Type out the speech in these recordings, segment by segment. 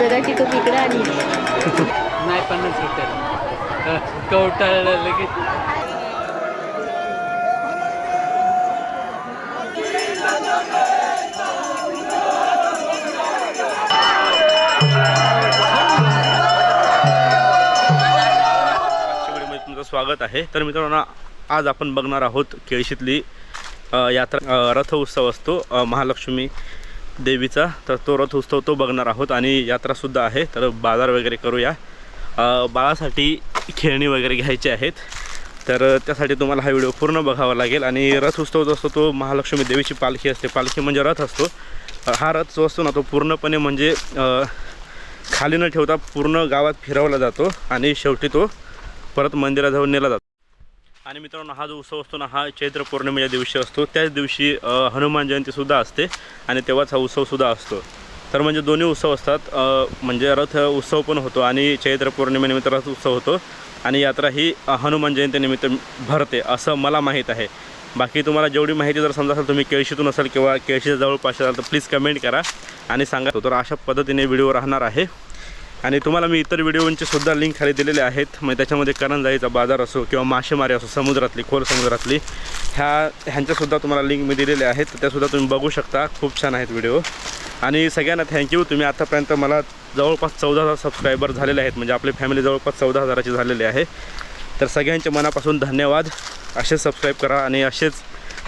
जरा टिकूप इकडे आणि नाही पन्नास रुपये. कवटाळलं लगेच. स्वागत आहे. तर मित्रांनो आज आपण बघणार आहोत केळशीतली यात्रा रथ उत्सव असतो महालक्ष्मी देवीचा. तर तो रथ उत्सव तो बघणार आहोत आणि यात्रासुद्धा आहे. तर बाजार वगैरे करूया. बाळासाठी खेळणी वगैरे घ्यायची आहेत. तर त्यासाठी तुम्हाला हा व्हिडिओ पूर्ण बघावा लागेल. आणि रथ उत्सव जो असतो तो महालक्ष्मी देवीची पालखी असते. पालखी म्हणजे रथ असतो. हा रथ जो असतो ना तो पूर्णपणे म्हणजे खाली न ठेवता पूर्ण गावात फिरवला जातो. आणि शेवटी तो परत मंदिराजवळ नेला जातो. आणि मित्रांनो हा जो उत्सव असतो ना हा चैत्र पौर्णिमेच्या दिवशी असतो. त्याच दिवशी हनुमान जयंतीसुद्धा असते आणि तेव्हाच हा उत्सवसुद्धा असतो. तर म्हणजे दोन्ही उत्सव असतात. म्हणजे रथ उत्सव पण होतो आणि चैत्र पौर्णिमेनिमित्त रथ उत्सव होतो आणि यात्रा ही हनुमान जयंतीनिमित्त भरते असं मला माहीत आहे. बाकी तुम्हाला जेवढी माहिती जर समजा असेल तुम्ही केळशीतून असाल किंवा केळशीच्या जवळपास असाल तर प्लीज कमेंट करा आणि सांगा. तर अशा पद्धतीने व्हिडिओ राहणार आहे. आणि तुम्हाला मी इतर व्हिडिओंचे सुद्धा लिंक खाली दिलेले आहेत. मग त्याच्यामध्ये करंजाईचा बाजार असो किंवा मासेमारी असो समुद्रातली खोल समुद्रातली ह्या ह्यांच्यासुद्धा तुम्हाला लिंक मी दिलेले आहेत. तर त्यासुद्धा तुम्ही बघू शकता. खूप छान आहेत व्हिडिओ आणि सगळ्यांना थँक्यू तुम्ही आतापर्यंत मला जवळपास चौदा हजार सबस्क्रायबर झालेले आहेत. म्हणजे आपली फॅमिली जवळपास चौदा हजाराची झालेली आहे. तर सगळ्यांच्या मनापासून धन्यवाद. असेच सबस्क्राईब करा आणि असेच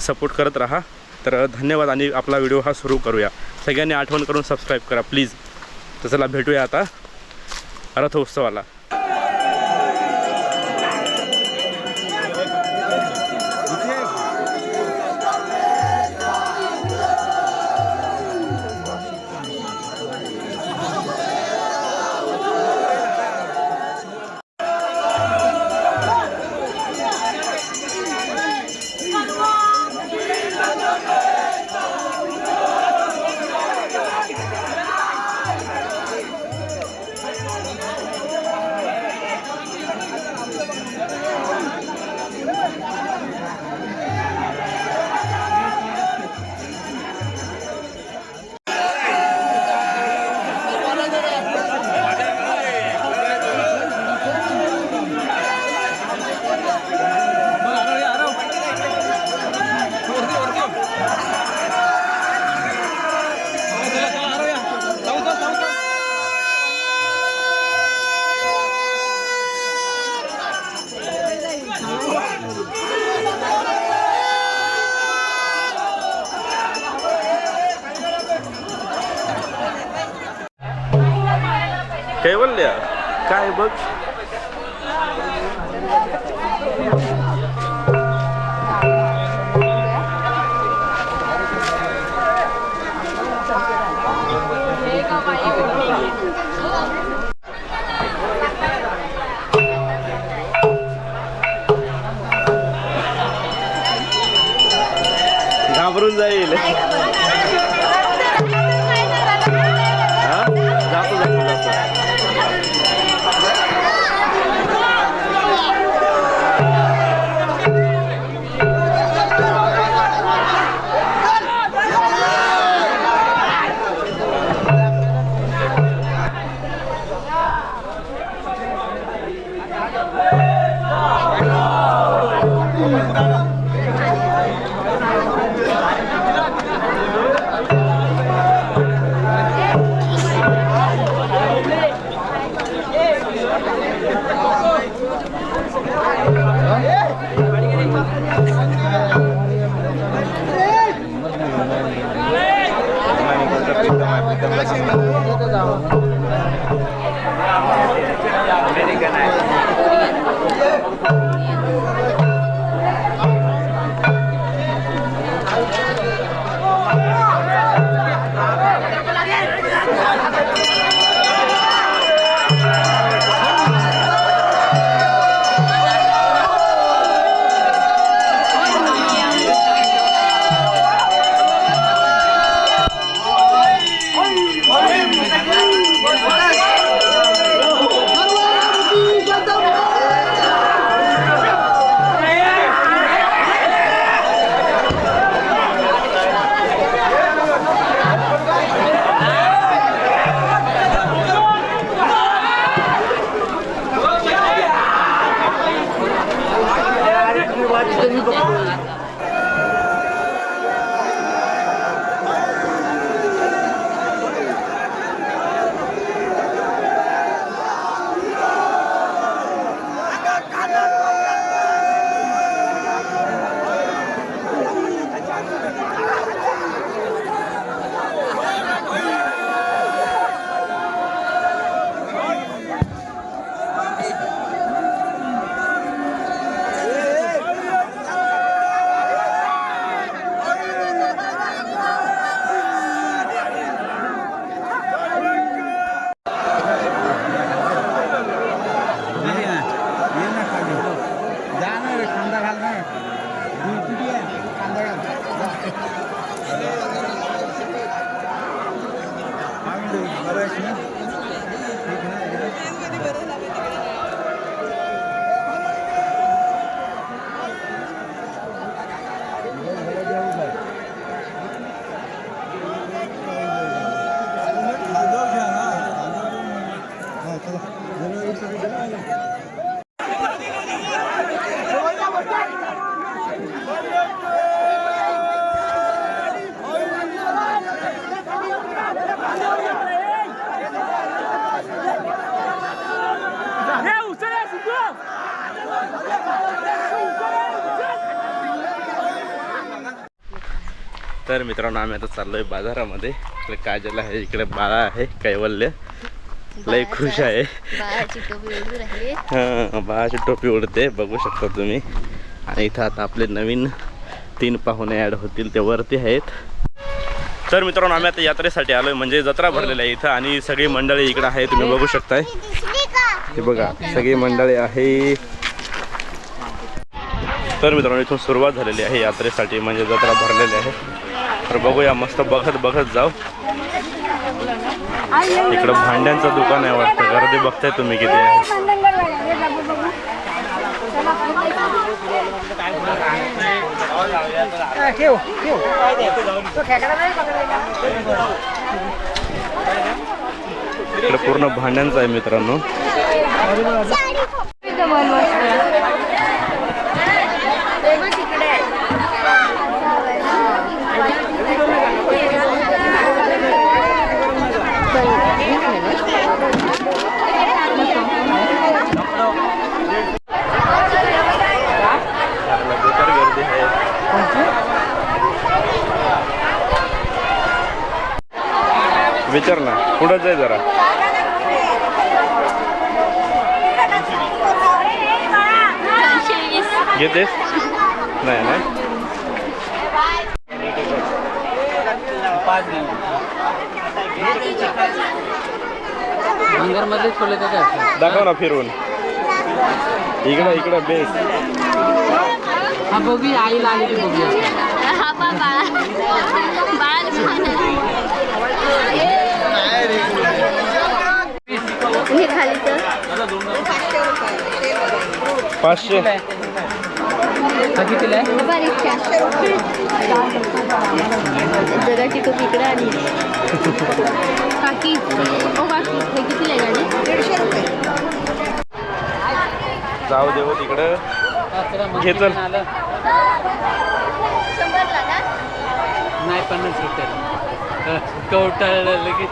सपोर्ट करत राहा. तर धन्यवाद आणि आपला व्हिडिओ हा सुरू करूया. सगळ्यांनी आठवण करून सबस्क्राईब करा प्लीज तर चला भेटूया आता. ರಥೋತ್ಸವ ಅಲ್ಲ कैवल्य काय बघ तर मित्रांनो आम्ही आता चाललोय बाजारामध्ये. इकडे काजल आहे इकडे बाळा आहे कैवल्य. लय खुश आहे. बाळाची टोपी हां बाळाची उडते बघू शकता तुम्ही. आणि इथं आता आपले नवीन तीन पाहुणे ॲड होतील ते वरती आहेत. तर मित्रांनो आम्ही आता यात्रेसाठी आलोय म्हणजे जत्रा भरलेली आहे इथं आणि सगळी मंडळी इकडे आहे तुम्ही बघू शकताय. हे बघा सगळी मंडळी आहे. तर मित्रांनो इथून सुरुवात झालेली आहे यात्रेसाठी म्हणजे जत्रा भरलेली आहे. तर बघूया मस्त बघत बघत जाऊ. इकडं भांड्यांचं दुकान आहे वाटतं. गर्दी बघताय तुम्ही किती इकडे पूर्ण भांड्यांचं आहे मित्रांनो बेकार गर्दी आहे विचार ना. पुढं जाय जरा. घेतेस? नाही ना मध्ये छोले का काय दाखव ना फिरवून इकडं इकडं बेस. हा बघूया. आईला आली की बघूया. हा बा बाळा आहे. हे खाली तर. पाचशे. हा कितीला आहे? बारीकच्या जगाची टोपी इकडे आली काकी ओ काकी हे कितीला आहे गाडी? दीडशे रुपये. जाऊ देऊ तिकडं. घे चल. आलं शंभरला ना? नाही पन्नास रुपये. कवटाळलं लगेच.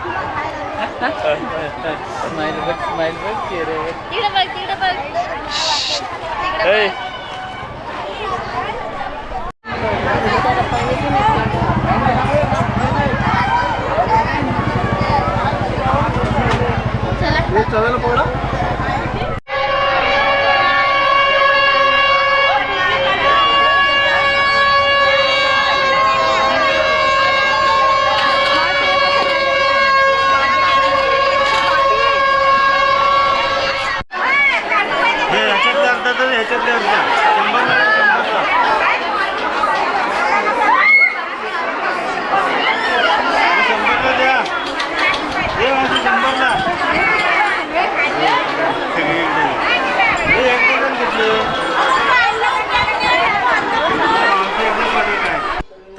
स्माईल बघ स्माईल बघ चेहऱ्यावर तिकडे बघ तिकडे बघ. तिकडे चला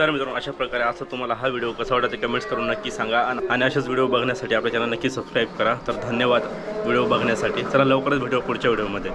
नमस्कार मित्रांनो अशा प्रकारे असं तुम्हाला हा व्हिडिओ कसा वाटला ते कमेंट्स करून नक्की सांगा. आणि असेच व्हिडिओ बघण्यासाठी आपल्या चॅनल नक्की सबस्क्राईब करा. तर धन्यवाद व्हिडिओ बघण्यासाठी. चला लवकरच भेटू पुढच्या व्हिडिओमध्ये.